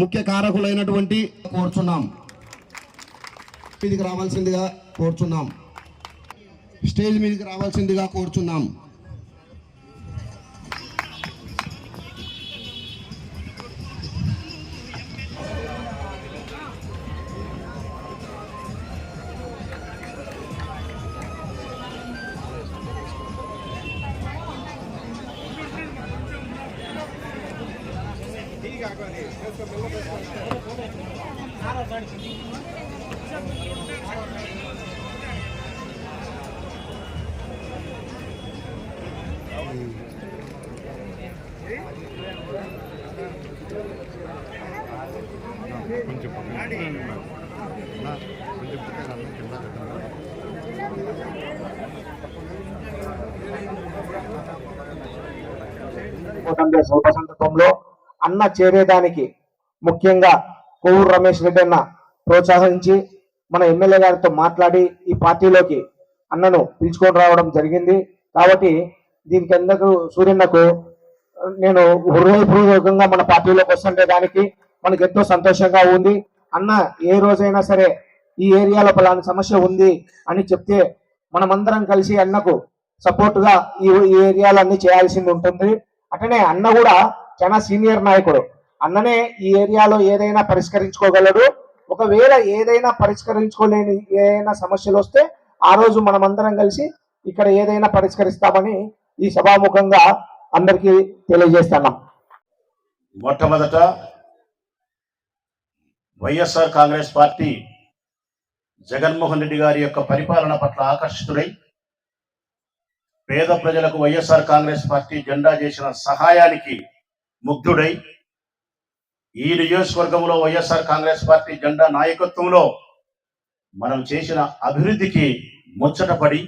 ముఖ్య కారకులైనటువంటి కోరుచున్నాం. మీదికి రావాల్సిందిగా కోరుచున్నాం. స్టేజ్ మీదకి రావాల్సిందిగా కోరుచున్నాం. పోతండే స్వల్ప సందర్భంలో అన్న చేరేదానికి ముఖ్యంగా కొవ్వూరు రమేష్ రెడ్డి అన్న ప్రోత్సహించి మన ఎమ్మెల్యే గారితో మాట్లాడి ఈ పార్టీలోకి అన్నను పిలుచుకొని రావడం జరిగింది. కాబట్టి దీనికి ఎందుకు సూర్యన్నకు నేను హృదయపూర్వకంగా మన పార్టీలోకి వస్తుంటే దానికి మనకు ఎంతో సంతోషంగా ఉంది. అన్న ఏ రోజైనా సరే ఈ ఏరియాలో పలానా సమస్య ఉంది అని చెప్తే మనమందరం కలిసి అన్నకు సపోర్ట్గా ఈ ఈ ఏరియాలో అన్ని చేయాల్సింది ఉంటుంది. అట్లనే అన్న కూడా చాలా సీనియర్ నాయకుడు. అన్ననే ఈ ఏరియాలో ఏదైనా పరిష్కరించుకోగలడు. ఒకవేళ ఏదైనా పరిష్కరించుకోలేని ఏదైనా సమస్యలు వస్తే ఆ రోజు మనమందరం కలిసి ఇక్కడ ఏదైనా పరిష్కరిస్తామని ఈ సభాముఖంగా అందరికీ తెలియజేస్తున్నాం. మొట్టమొదట వైఎస్ఆర్ కాంగ్రెస్ పార్టీ జగన్మోహన్ రెడ్డి గారి యొక్క పరిపాలన పట్ల ఆకర్షితుడై పేద ప్రజలకు వైఎస్ఆర్ కాంగ్రెస్ పార్టీ జెండా చేసిన సహాయానికి ముగ్ధుడై ఈ నియోజకవర్గంలో వైఎస్ఆర్ కాంగ్రెస్ పార్టీ జెండా నాయకత్వంలో మనం చేసిన అభివృద్ధికి ముచ్చటపడి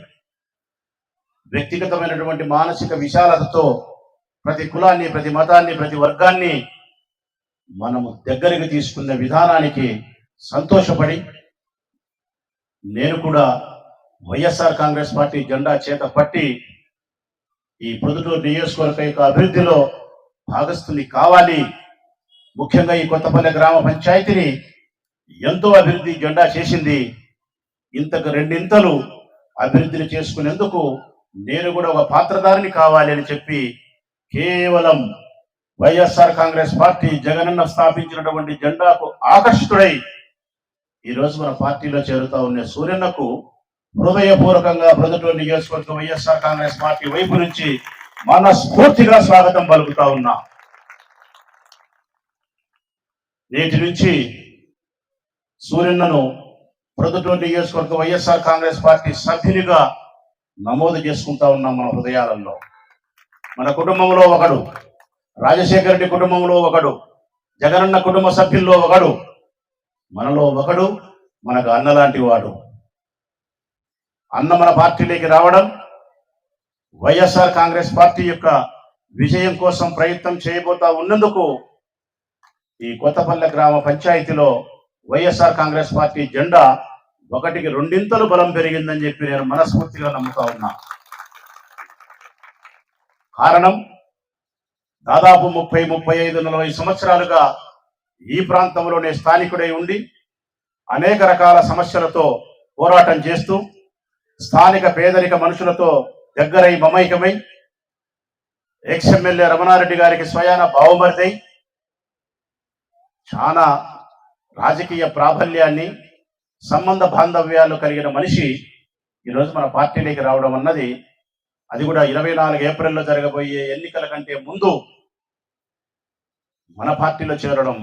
వ్యక్తిగతమైనటువంటి మానసిక విశాలతతో ప్రతి కులాన్ని ప్రతి మతాన్ని ప్రతి వర్గాన్ని మనము దగ్గరికి తీసుకున్న విధానానికి సంతోషపడి నేను కూడా వైఎస్ఆర్ కాంగ్రెస్ పార్టీ జెండా చేత పట్టి ఈ పొద్దుటూరు నియోజకవర్గ యొక్క అభివృద్ధిలో భాగస్థుని కావాలి. ముఖ్యంగా ఈ కొత్తపల్లి గ్రామ పంచాయతీని ఎంతో అభివృద్ధి జెండా చేసింది. ఇంతకు రెండింతలు అభివృద్ధిని చేసుకునేందుకు నేను కూడా ఒక పాత్రధారిని కావాలి అని చెప్పి కేవలం వైఎస్ఆర్ కాంగ్రెస్ పార్టీ జగనన్న స్థాపించినటువంటి జెండాకు ఆకర్షితుడై ఈ రోజు మన పార్టీలో చేరుతా ఉన్న సూర్యన్నకు హృదయపూర్వకంగా ప్రొదటూరు నియోజకవర్గం వైఎస్ఆర్ కాంగ్రెస్ పార్టీ వైపు నుంచి మనస్ఫూర్తిగా స్వాగతం పలుకుతా ఉన్నా. నేటి నుంచి సూర్యన్నను ప్రొదటూరు నియోజకవర్గ వైఎస్ఆర్ కాంగ్రెస్ పార్టీ సభ్యునిగా నమోదు చేసుకుంటా ఉన్నాం మన హృదయాలలో. మన కుటుంబంలో ఒకడు రాజశేఖర రెడ్డి కుటుంబంలో ఒకడు జగనన్న కుటుంబ సభ్యుల్లో ఒకడు మనలో ఒకడు మనకు అన్న లాంటి వాడు. అన్న మన పార్టీలోకి రావడం వైఎస్ఆర్ కాంగ్రెస్ పార్టీ యొక్క విజయం కోసం ప్రయత్నం చేయబోతా ఉన్నందుకు ఈ కొత్తపల్లె గ్రామ పంచాయతీలో వైఎస్ఆర్ కాంగ్రెస్ పార్టీ జెండా ఒకటికి రెండింతలు బలం పెరిగిందని చెప్పి నేను మనస్ఫూర్తిగా నమ్ముతా ఉన్నా. కారణం దాదాపు ముప్పై ముప్పై ఐదు నలభై సంవత్సరాలుగా ఈ ప్రాంతంలోనే స్థానికుడై ఉండి అనేక రకాల సమస్యలతో పోరాటం చేస్తూ స్థానిక పేదరిక మనుషులతో దగ్గరై మమైకమై ఎక్స్ ఎమ్మెల్యే రమణారెడ్డి గారికి స్వయాన బావుమరిదై చాలా రాజకీయ ప్రాబల్యాన్ని సంబంధ బాంధవ్యాలు కలిగిన మనిషి ఈరోజు మన పార్టీలోకి రావడం అన్నది అది కూడా ఇరవై నాలుగు ఏప్రిల్లో జరగబోయే ఎన్నికల కంటే ముందు మన పార్టీలో చేరడం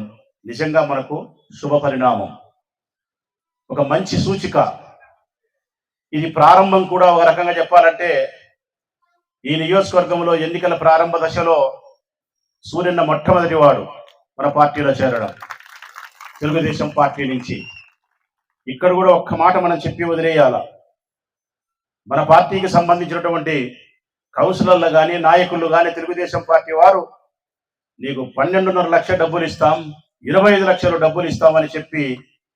నిజంగా మనకు శుభ పరిణామం. ఒక మంచి సూచిక. ఇది ప్రారంభం కూడా ఒక రకంగా చెప్పాలంటే ఈ నియోజకవర్గంలో ఎన్నికల ప్రారంభ దశలో సూర్యన్న మొట్టమొదటి వాడు. మన పార్టీలో చేరడం. తెలుగుదేశం పార్టీ నుంచి. ఇక్కడ కూడా ఒక్క మాట మనం చెప్పి వదిలేయాల? మన పార్టీకి సంబంధించినటువంటి కౌన్సిలర్లు కానీ నాయకులు కానీ తెలుగుదేశం పార్టీ వారు నీకు పన్నెండున్నర లక్ష డబ్బులు ఇస్తాం ఇరవై ఐదు లక్షలు డబ్బులు ఇస్తామని చెప్పి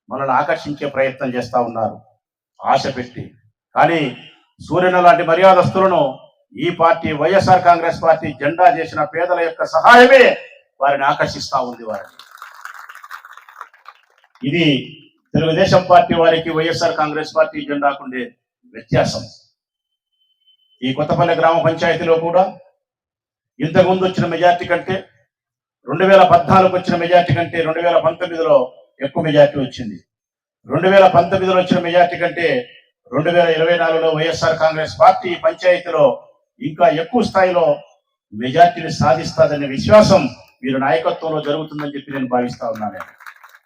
మనల్ని ఆకర్షించే ప్రయత్నం చేస్తా ఉన్నారు. ఆశ పెట్టి. కానీ సూర్యన లాంటి మర్యాదస్తులను ఈ పార్టీ వైఎస్ఆర్ కాంగ్రెస్ పార్టీ జెండా చేసిన పేదల యొక్క సహాయమే వారిని ఆకర్షిస్తా ఉంది వారిని. ఇది తెలుగుదేశం పార్టీ వారికి వైఎస్ఆర్ కాంగ్రెస్ పార్టీ జెండాకుండే వ్యత్యాసం. ఈ కొత్తపల్లి గ్రామ పంచాయతీలో కూడా ఇంతకుముందు వచ్చిన మెజార్టీ కంటే రెండు వేల పద్నాలుగు వచ్చిన మెజార్టీ కంటే రెండు వేల పంతొమ్మిదిలో ఎక్కువ మెజార్టీ వచ్చింది. రెండు వేల పంతొమ్మిదిలో వచ్చిన మెజార్టీ కంటే రెండు వేల ఇరవై నాలుగులో వైఎస్ఆర్ కాంగ్రెస్ పార్టీ పంచాయతీలో ఇంకా ఎక్కువ స్థాయిలో మెజార్టీని సాధిస్తాదనే విశ్వాసం వీరి నాయకత్వంలో జరుగుతుందని చెప్పి నేను భావిస్తా ఉన్నాను.